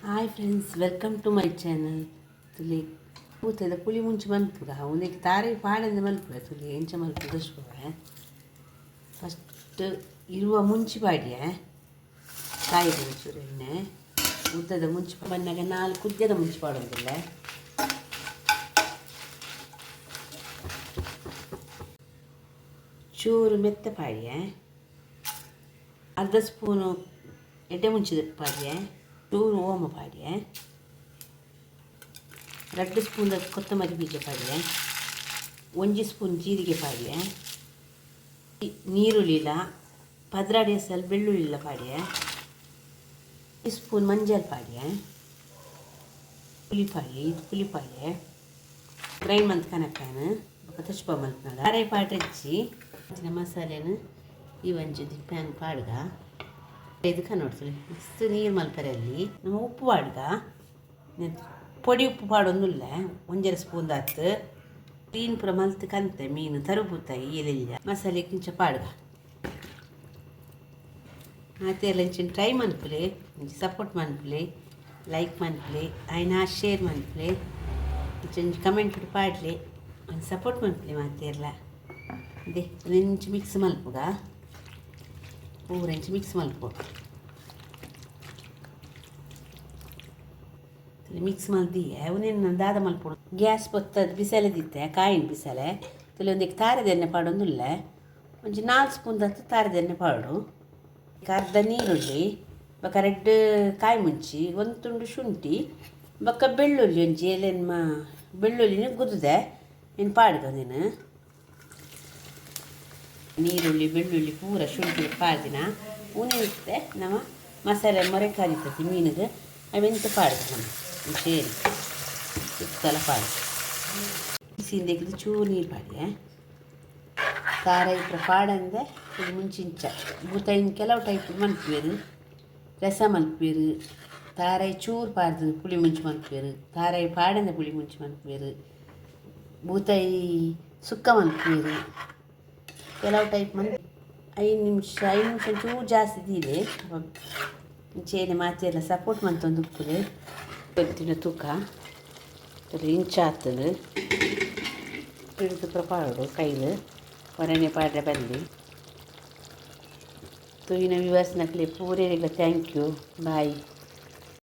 hi friends welcome to my channel ತುಲಿ ಕೂತದ ಪುಳಿ ಮುಂಚೆ ಮಲ್ಪುಗ ಒಂದಕ್ಕೆ ತಾರೆ ಪಾಡಂದ ಮಲ್ಪುಗ ತುಲಿ ಎಂಚ ಮಲ್ಪುಗ ದೋಸ್ಪುಗ ಫಸ್ಟ್ ಇರುವ ಮುಂಚಿ ಪಾಡ್ಯ ಕಾಯಿಗೆ ಒಂಚೂರು ಎಣ್ಣೆ ಉದ್ದದ ಮುಂಚಿ ಬಂದಾಗ ನಾಲ್ಕು ಉದ್ದದ ಮುಂಚಿ ಪಾಡೋದಿಲ್ಲ ಚೂರು ಮೆತ್ತ ಪಾಡ್ಯ ಅರ್ಧ ಸ್ಪೂನು ಎಡ್ಡೆ ಮುಂಚಿದ ಪಾಡ್ಯ ಚೂರು ಓಮ ಪಾಡ್ಯ ಎರಡು ಸ್ಪೂನ್ ಕೊತ್ತಂಬರಿ ಬೀಜ ಪಾಡ್ಯ ಒಂಜಿ ಸ್ಪೂನ್ ಜೀರಿಗೆ ಪಾಡ್ಯ ನೀರುಳ್ಳಿಲ ಪದ್ರಾಡಿ ಸಲ ಬೆಳ್ಳುಳ್ಳಿಲ ಪಾಡ್ಯ ಈ ಸ್ಪೂನ್ ಮಂಜಲ್ ಪುಲಿ ಪುಲಿಪಾಡಿ ಇದು ಪುಲಿಪಾಡ್ಯ ಗ್ರೈಂಡ್ ಮಂತ್ ಕನಕಾನು ತಚ್ಪ ಮಲ್ಪನಾಗ ಅರೆ ಪಾಟ್ ಹಚ್ಚಿ ಮಸಾಲೆನು ಮಸಾಲೆನ ಈ ಒಂಜಿ ಪ್ಯಾನ್ ಪಾಡ್ಗ. ಇದಕ್ಕೆ ನೋಡ್ತೀವಿ ಮಸ್ತ್ ನೀರು ಮಲ್ಪರಲ್ಲಿ. ನಮ್ಮ ಉಪ್ಪು ಪಾಡ್ಗ ಪೊಡಿ ಉಪ್ಪು ಪಾಡೊಂದುಲ್ಲ, ಒಂಜರ ಸ್ಪೂನ್ ದಾತು, ಕ್ಲೀನ್ ಪುರ ಮಲ್ತ್ ಕಂತೆ ಮೀನು ತರುಬುತ್ತಾಯಿ ಈಲೆಲ್ಲ ಮಸಾಲೆ ಕಿಂಚ ಪಾಡ್ಗ. ಎಲ್ಲ ಇಂಚಿನ ಟ್ರೈ ಮನ್ಪುಲೆ, ಇಂಚಿ ಸಪೋರ್ಟ್ ಮನ್ಪುಲೆ, ಲೈಕ್ ಮನ್ಪುಲೆ, ಆಯ್ನ ಶೇರ್ ಮನ್ಪುಲೆ, ಇಂಚ ಕಮೆಂಟ್ ಪಾಡ್ಲಿ, ಒಂದು ಸಪೋರ್ಟ್ ಮತ್ತೆ ಎಲ್ಲ ಅದೇ ಇಂಚು ಮಿಕ್ಸ್ ಮಲ್ಪುಗ. ಇಂಚು ಮಿಕ್ಸ್ ಮಲ್ಪು ಮಿಕ್ಸ್ ಮಲ್ದಿ ಅವನೇನು ದಾದ ಮಲ್ಪೊಡು ಗ್ಯಾಸ್ ಪೊತ್ತದ ಬಿಸಲೆ ದಿತ್ತೆ ಕಾಯಿನ ಬಿಸಲೆ. ತಲೆ ಒಂದಕ್ಕೆ ತಾರದೆಣ್ಣೆ ಪಾಡೊಂದುಲ್ಲ. ಒಂಜಿ ನಾಲ್ಕು ಸ್ಪೂನ್ ದತ್ತು ತಾರದೆಣ್ಣೆ ಪಾಡು. ಅರ್ಧ ನೀರುಳ್ಳಿ, ಬೊಕ ರೆಡ್ ಕಾಯಿ ಮುಂಚಿ, ಒಂದು ತುಂಡು ಶುಂಠಿ ಬೊಕ್ಕ ಬೆಳ್ಳುಳ್ಳಿ ಒಂಜಿ ಎಲೆನ್ ಮಾ, ಬೆಳ್ಳುಳ್ಳಿನ ಗುದ್ದೆ. ಏನು ಪಾಡ್ದ ನೀನು? ನೀರುಳ್ಳಿ ಬೆಳ್ಳುಳ್ಳಿ ಪೂರ ಶುಂಠಿ ಪಾಡ್ದಿನ ಉಣಿಯುತ್ತೆ ನಮ್ಮ ಮಸಾಲೆ ಮೊರೆ ಕರಿತತಿ ಮೀನಿಗೆ ಅವೆಂತ ಪಾಡ್ದು ನಮ್ಮ ಸೇರಿ ಸುತ್ತಲ ಪಾಡು ಬಿಸಿಂದೆಗಿದು ಚೂರು ನೀರು ಪಾಡ್ಯ ಖಾರ ಇಟ್ಟರೆ ಪಾಡಂದೆ ಇದು ಮುಂಚಿಂಚ ಬೂತಾಯಿನ ಕೆಲವು ಟೈಪ್ ಮಲ್ಪೇರು ರಸ ಮಲ್ಪೇರು ತಾರಾಯಿ ಚೂರು ಪಾಡ್ದು ಪುಳಿ ಮುಂಚಿ ಮಲ್ಪೇರು ತಾರಾಯಿ ಪಾಡಂದ ಪುಳಿ ಮುಂಚಿ ಮಲ್ಪೇರು ಬೂತಾಯಿ ಸುಕ್ಕ ಮಲ್ಪೇರು ಕೆಲವು ಟೈಪ್ ಮನ್ ಐದು ನಿಮಿಷ ಐದು ನಿಮಿಷ ಚೂರು ಜಾಸ್ತಿ ಇದೆ ಚೇನೆ ಮಾತಿ ಎಲ್ಲ ಸಪೋರ್ಟ್ ಮಂತೊಂದು ಉಪ್ಪುಲೆ ಬೆತ್ತಿನ ತೂಕ ಇಂಚ ಆಗ್ತದೆ ಹಿಡಿದು ಪ್ರಪಾಡು ಕೈಲು ಹೊರನೆ ಪಾಡ್ರೆ ಬಂದು ತೂಯಿನ ವಿವರ್ಸ್ನಕ್ಲೆ ಪೂರೇರಿಗ ಥ್ಯಾಂಕ್ ಯು ಬಾಯ್